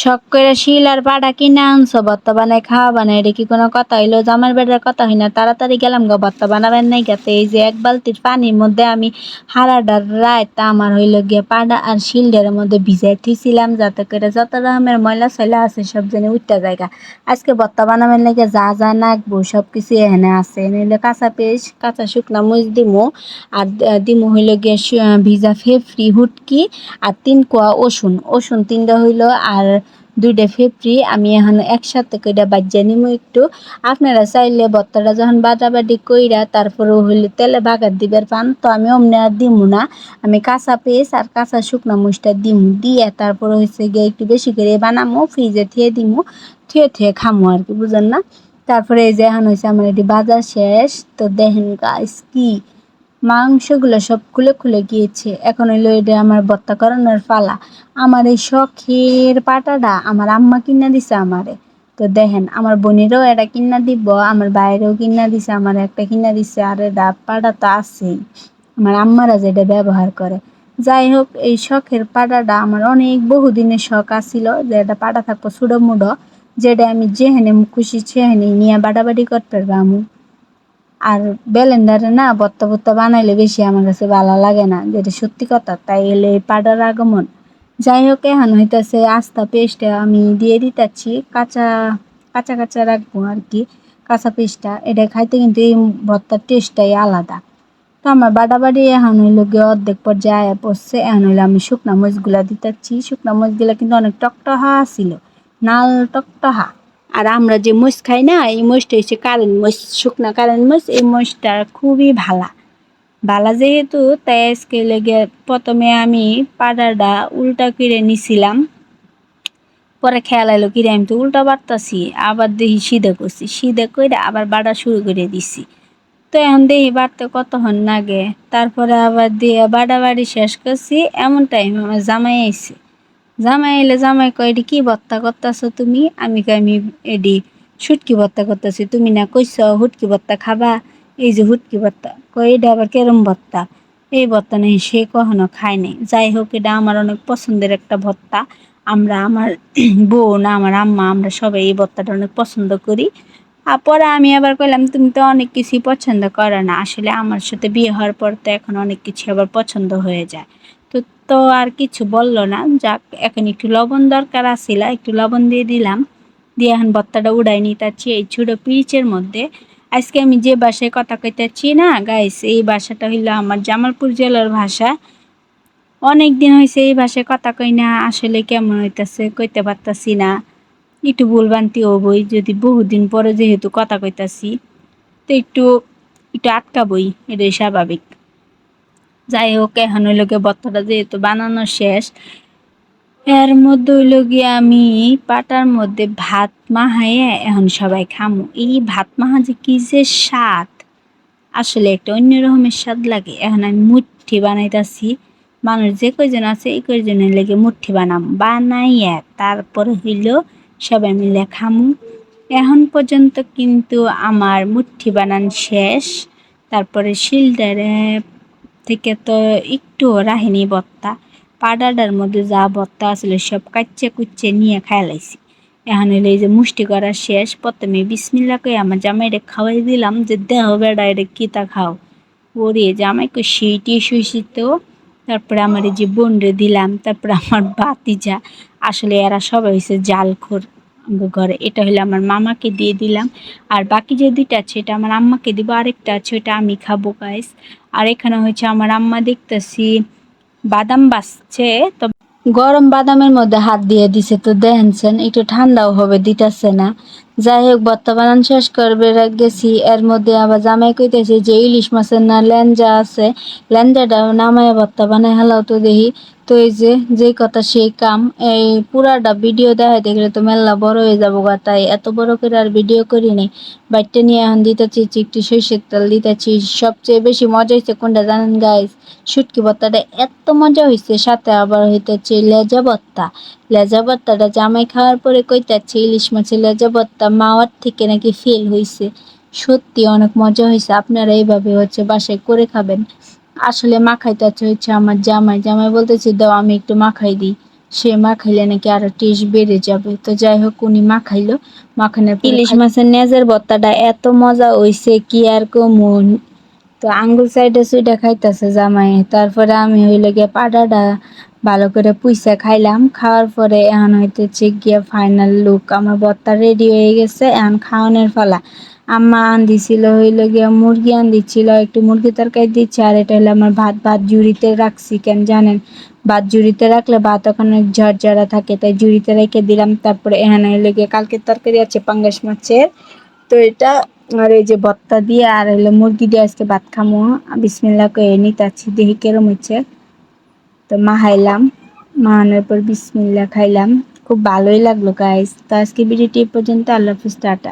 শখ করে শিল আর পাটা কিনে আনছো ভর্তা বানাই খাওয়া বানাই এটা কি কোনো কথা হইল? জামার বেড়ার কথা হই না, তাড়াতাড়ি গেলাম গো ভর্তা বানাবেন নাই গেতে এই যে এক বালতির পানির মধ্যে আমি হারাডার রাত আমার হইল গিয়ে পাডা আর শিলডের মধ্যে ভিজাই থুইছিলাম, যাতে করে যত রকমের ময়লা সয়লা আছে সব জেনে উঠতে জায়গা আজকে ভর্তা বানাবেন লাগে যা যা নাকবো সব কিছু এখানে আছে। নিলে কাঁচা পেস্ট কাঁচা শুকনা মরিচ দিমু, আর দিমু হইল গিয়ে ভিজা ফেফড়ি, হুটকি, আর তিন কোয়া ওষুন। ওষুন তিনটা হইল, আর দুইটা ফেফড়ি আমি এখন একসাথে কইরা বাজ্যা নিমু একটু। আপনারা চাইলে ভর্তাটা যখন বাটাবাটি কইরা তারপরে হইলে তেলে বাগার দিবার পান, তো আমি অমনি আর দিমু না। আমি কাঁচা পেস্ট আর কাঁচা শুকনা মরিচটা দিমু, দিয়ে তারপরে হচ্ছে গিয়ে একটু বেশি করে বানামো, ফ্রিজে থিয়ে দিমু, থিয়ে থিয়ে খামো আর কি, বুঝেন না? তারপরে এই যে এখন হয়েছে আমার এটি বাজার শেষ, তো দেখেন গাইস কি মাংসগুলো সব খুলে খুলে গিয়েছে। এখন হইল এটা আমার ভর্তা করানোর পালা। আমার এই শখের পাটাটা আমার আম্মা কিনা দিছে আমারে। তো দেখেন, আমার বোনেরও এটা কিনা দিব, আমার বাইরেও কিনা দিছে, আমার একটা কিনা দিছে, আর এটা পাটা তো আছেই। আমার আম্মারা যেটা ব্যবহার করে। যাই হোক, এই শখের পাটাটা আমার অনেক বহুদিনের শখ আছিল যে এটা পাটা থাকব সুডো মুডো, যেটা আমি যেহেনে খুশি সেহেনে নিয়ে বাটাবাটি করতে পারব আর ব্যালেন্ডারে না বত্তা বত্তা বানাইলে বেশি আমার কাছে ভালো লাগে না, যেটা সত্যি কথা। তাই এলে পাডার আগমন। যাই হোক, এখন হইতাছে আস্তা পেস্টটা আমি দিয়ে দিতেছি, কাঁচা কাঁচা কাঁচা রাখব আর কি। কাঁচা পেস্টটা, এটা খাইতে কিন্তু এই ভর্তার টেস্টটাই আলাদা। তো আমার বাড়াবাড়ি এখন হইল গিয়ে অর্ধেক পর্যায়ে পড়ছে, এখন হইল আমি শুকনা মরিচগুলা দিতেছি। শুকনা মরিচগুলা কিন্তু অনেক টকটহা ছিল, নাল টকটহা। আর আমরা যে মোষ খাই না, এই মোষটা হচ্ছে কারেন্ট মোষ শুকনা কারেন্ট মোষ এই মরিচটা খুবই ভালা। ভালা যেহেতু, তাই আজকে লেগে প্রথমে আমি পাউডারটা উল্টা করে নিছিলাম। পরে খেয়াল এলো কিরে, আমি তো উল্টা বাড়তাছি, আবার দেখি সিধে করছি। সিধে করে আবার বাড়া শুরু করে দিছি। তো এখন দেখি বাড়তে কতক্ষণ লাগে। তারপরে আবার দিয়ে বাড়াবাড়ি শেষ করছি, এমন টাইম আমার জামাই আইছে। জামাই এলে জামাই কয়, এডি কি ভর্তা করতেছো তুমি? আমি কই আমি এডি শুটকি ভর্তা করতেছি। তুমি না কইছ হুটকি ভর্তা খাবা? এই যে হুটকি ভর্তা কই এটা আবার কেরম ভর্তা এই ভর্তা নেই সে কখনো খায় নাই। যাই হোক এটা আমার অনেক পছন্দের একটা ভর্তা আমরা, আমার বোন আমার আম্মা, আমরা সবাই এই ভর্তাটা অনেক পছন্দ করি। আর পরে আমি আবার কইলাম, তুমি তো অনেক কিছুই পছন্দ করো না। আসলে আমার সাথে বিয়ে হওয়ার পর তো এখন অনেক কিছু আবার পছন্দ হয়ে যায়। তো আর কিছু বলল না। যাক, এখন একটু লবণ দরকার আছিল, একটু লবণ দিয়ে দিলাম। দিয়ে এখন ভর্তাটা উড়াই নিতেছি এই ছোটো পিচের মধ্যে। আজকে আমি যে ভাষায় কথা কইতেছি না গাইস এই ভাষাটা হইল আমার জামালপুর জেলার ভাষা। অনেক দিন হয়েছে এই ভাষায় কথা কই না, আসলে কেমন হইতাছে কইতে পারতাছি না। একটু ভুলবান্তি হবই, যদি বহুদিন পরে যেহেতু কথা কইতাছি, তো একটু একটু আটকাবই, এটাই স্বাভাবিক। যাই হোক এখন হইল গিয়ে ভর্তাটা যেহেতু বানানো শেষ, এর মধ্যে হইল গিয়ে আমি পাটার মধ্যে ভাত মাহাইয়ে এখন সবাই খামু। এই ভাত মাহা যে কি যে স্বাদ! আসলে একটা অন্য রকমের স্বাদ লাগে। এখন আমি মুঠি বানাইতাছি। মানুষ যে কয়জন আছে, এই কয়জনের লেগে মুঠি বানাম। বানাইয়া তারপরে হইল সবাই মিলে খামু। এখন পর্যন্ত কিন্তু আমার মুঠি বানান শেষ। তারপরে শিলদারে থেকে তো একটু রাহিনি বত্তা। পাউডারটার মধ্যে যা বত্তা আসলে সব কাচ্চে কুচ্চে নিয়ে খাই লাইছি। এখন হইল এই যে মুষ্টি করা শেষ, প্রথমে বিসমিল্লা কই আমার জামাইরে খাওয়াই দিলাম যে, দেহ বেড়া, এটা কি তা খাও? ওরে জামাইকে সেইটি শুইছি তো। তারপরে আমার এই যে বোনরে দিলাম, তারপরে আমার বাতিজা আসলে এরা সবাই হয়েছে জালখোর। ঘরে। এটা হলো আমার মামাকে দিয়ে দিলাম। আর বাকি যে দুইটা আছে, এটা আমার আম্মাকে দিব। আরেকটা আছে ওটা আমি খাব গাইস আর এখানে হচ্ছে আমার আম্মা দেখতেছি বাদাম বাসছে। তো গরম বাদামের মধ্যে হাত দিয়ে দিছে। তো দেখছেন একটু ঠান্ডাও হবে, দিতেছে না। যাই হোক ভর্তা বানান শেষ করবে গেছি এর মধ্যে আবার জামাই কইতেছে যে ইলিশ মাছের না ল্যাঞ্জা আছে। ল্যাঞ্জাটা নামায় ভর্তা বানায় হালাও তো দেখি। তো এই যে যে কথা সেই কাম। এই পুরাটা ভিডিও দেখাইতে গেলে তো মেলা বড় হয়ে যাব গা। তাই এত বড় করে আর ভিডিও করি নাই। বাইটটা নিয়ে এখন দিতেছি, একটু সর্ষের তেল দিতেছি। সবচেয়ে বেশি মজা হয়েছে কোনটা জানেন গাইস শুটকি ভর্তাটা এত মজা হয়েছে সাথে আবার হইতেছে লেজা ভর্তা। লেজা ভর্তাটা জামাই খাওয়ার পরে কইতাছে ইলিশ মাছের লেজা ভর্তা মাওয়ার থেকে নাকি ফেল হয়েছে সত্যি অনেক মজা হয়েছে আপনারা এইভাবে হচ্ছে বাসায় করে খাবেন। আসলে মাখাইতে হচ্ছে আমার জামাই। জামাই বলতেছে, দাও, আমি একটু মাখাই দিই। সে মাখাইলে নাকি আরও টেস্ট বেড়ে যাবে। তো যাই হোক, উনি মাখাইলো। মাখানোর ইলিশ মাছের নেজের ভর্তাটা এত মজা হইছে, কি আর কমন তো আঙ্গুল সাইডে সুইটা খাইতেছে জামাই। তারপরে আমি হইলে গিয়ে পাটাটা ভালো করে পুইসা খাইলাম। খাওয়ার পরে এখন হইতেছে গিয়ে ফাইনাল লুক আমার ভর্তা রেডি হয়ে গেছে, এখন খাওয়ানোর ফলা আম্মা আন দিছিল হইল গিয়া মুরগি আন দিচ্ছিল একটু মুরগি তরকারি দিচ্ছে, আর এটা হলো আমার ভাত। ভাত জুড়িতে রাখছি, কেন জানেন? ভাত জুড়িতে রাখলে ভাত ওখানে ঝরঝরা থাকে, তাই জুড়িতে রেখে দিলাম। তারপরে এখানে হইল গিয়ে কালকের তরকারি আছে, পাঙ্গাস মাছের। তো এটা আর এই যে বত্তা দিয়ে আর হলো মুরগি দিয়ে আজকে ভাত খামো। বিসমিল্লা করে নিতাছি দেখি কেরম হচ্ছে তো মা হাইলাম মাহানোর পর বিসমিল্লা খাইলাম। খুব ভালোই লাগল গাইস তো আজকে ভিডিওটি পর্যন্ত, আল্লাহ হাফিজ, টাটা।